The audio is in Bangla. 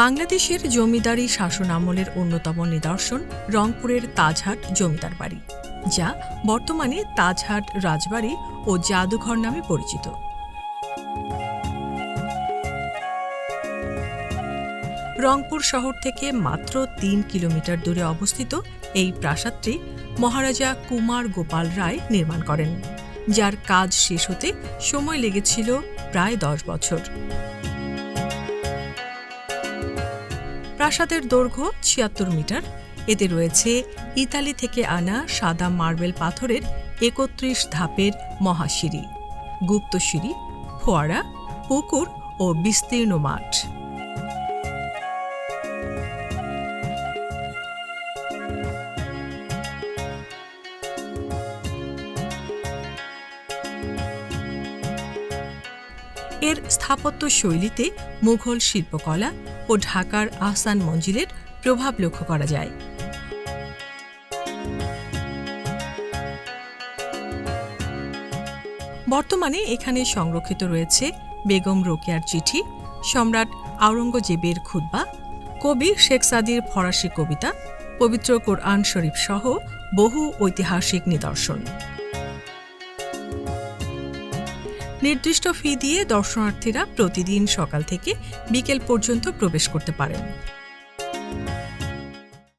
বাংলাদেশের জমিদারি শাসন আমলের অন্যতম নিদর্শন রংপুরের তাজহাট জমিদার বাড়ি, যা বর্তমানে তাজহাট রাজবাড়ি ও জাদুঘর নামে পরিচিত। রংপুর শহর থেকে মাত্র তিন কিলোমিটার দূরে অবস্থিত এই প্রাসাদটি মহারাজা কুমার গোপাল রায় নির্মাণ করেন, যার কাজ শেষ হতে সময় লেগেছিল প্রায় দশ বছর। প্রাসাদের দৈর্ঘ্য ছিয়াত্তর মিটার। এতে রয়েছে ইতালি থেকে আনা সাদা মার্বেল পাথরের একত্রিশ ধাপের মহাসিঁড়ি গুপ্তসিঁড়ি ফোয়ারা, পুকুর ও বিস্তীর্ণ মাঠ। এর স্থাপত্য শৈলীতে মুঘল শিল্পকলা ও ঢাকার আহসান মঞ্জিলের প্রভাব লক্ষ্য করা যায়। বর্তমানে এখানে সংরক্ষিত রয়েছে বেগম রোকেয়ার চিঠি, সম্রাট আওরঙ্গজেবের খুতবা, কবি শেখ সাদির ফরাসি কবিতা, পবিত্র কোরআন শরীফ সহ বহু ঐতিহাসিক নিদর্শন। নির্দিষ্ট ফি দিয়ে দর্শনার্থীরা প্রতিদিন সকাল থেকে বিকেল পর্যন্ত প্রবেশ করতে পারেন।